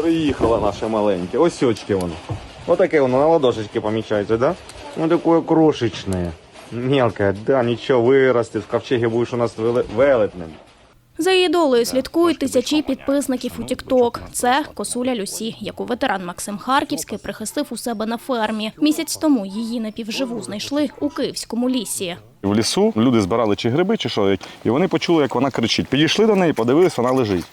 Приїхала наша маленьке. Ось очки воно. Отаке воно на ладошечки помічається, да? Ну таке крошечне. Мелкое, да, нічого, виросте. В ковчегі будеш у нас веле- велетним. За її долею слідкують тисячі підписників у Тікток. Це косуля Люсі, яку ветеран Максим Харківський прихистив у себе на фермі. Місяць тому її напівживу знайшли у київському лісі. В лісу люди збирали чи гриби, чи що, і вони почули, як вона кричить. Підійшли до неї, подивились, вона лежить.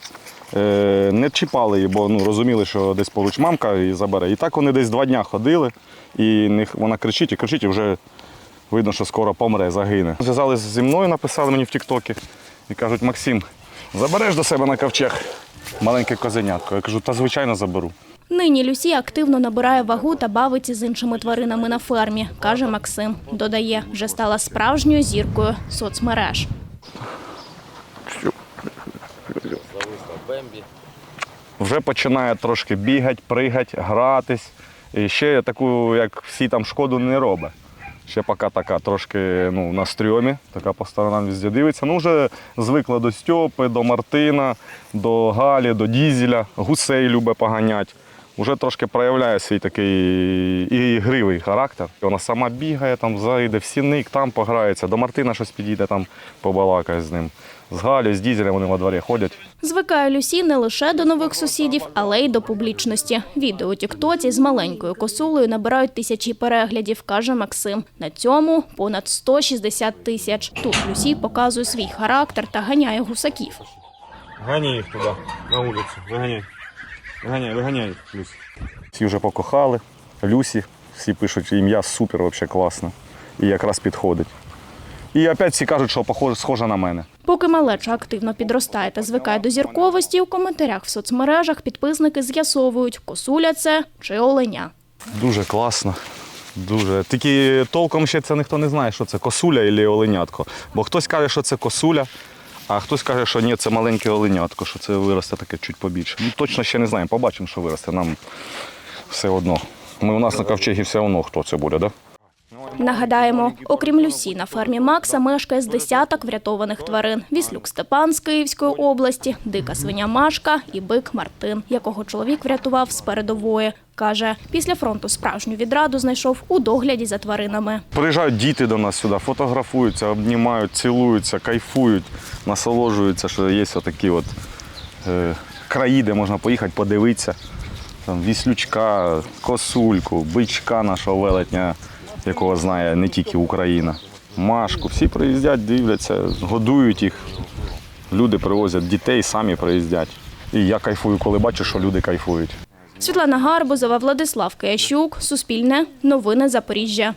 Е, не чіпали її, бо ну, розуміли, що десь поруч мамка її забере. І так вони десь два дня ходили, і вона кричить і кричить, і вже видно, що скоро помре, загине. Зв'язались зі мною, написали мені в Тіктокі і кажуть, Максим, забереш до себе на ковчег маленьке козенятко. Я кажу, та звичайно заберу. Нині Люсі активно набирає вагу та бавиться з іншими тваринами на фермі, каже Максим. Додає, вже стала справжньою зіркою соцмереж. Вже починає трошки бігати, пригати, гратись. І ще таку, як всі там шкоду не робить. Ще поки така трошки ну, на стрьомі, така по сторонам везде дивиться. Ну, вже звикла до Стьопи, до Мартина, до Галі, до Дізеля, гусей любить поганять. Уже трошки проявляє свій такий і ігривий характер. Вона сама бігає, там зайде в сінник, там пограється. До Мартина щось підійде, там побалакає з ним. З Галю, з Дізелем вони во дворі ходять. Звикає Люсі не лише до нових сусідів, але й до публічності. Відео у Тіктоці з маленькою косулею набирають тисячі переглядів, каже Максим. На цьому понад 160 тисяч. Тут Люсі показує свій характер та ганяє гусаків. Ганяй їх туди, на вулицю. Виганяй. Виганяй, виганяй їх, Люсь. Всі вже покохали. Люсі, всі пишуть ім'я супер, взагалі класно. І якраз підходить. І опять всі кажуть, що похоже, схожа на мене. Поки малеча активно підростає та звикає до зірковості, у коментарях в соцмережах підписники з'ясовують, косуля це чи оленя. Дуже класно. Дуже. Тільки толком ще це ніхто не знає, що це косуля або оленятко. Бо хтось каже, що це косуля, а хтось каже, що ні, це маленьке оленятко, що це виросте таке чуть побільше. Ну, точно ще не знаємо, побачимо, що виросте. Нам все одно. Ми у нас на ковчегі все одно, хто це буде, так? Да? Нагадаємо, окрім Люсі, на фермі Макса мешкає з десяток врятованих тварин. Віслюк Степан з Київської області, дика свиня Машка і бик Мартин, якого чоловік врятував з передової. Каже, після фронту справжню відраду знайшов у догляді за тваринами. Приїжджають діти до нас сюди, фотографуються, обнімають, цілуються, кайфують, насолоджуються, що є отакі от е, краї, де можна поїхати, подивитися. Там віслючка, косульку, бичка нашого велетня, якого знає не тільки Україна. Машку. Всі приїздять, дивляться, годують їх. Люди привозять дітей, самі приїздять. І я кайфую, коли бачу, що люди кайфують. Світлана Гарбузова, Владислав Киящук, Суспільне, Новини Запоріжжя.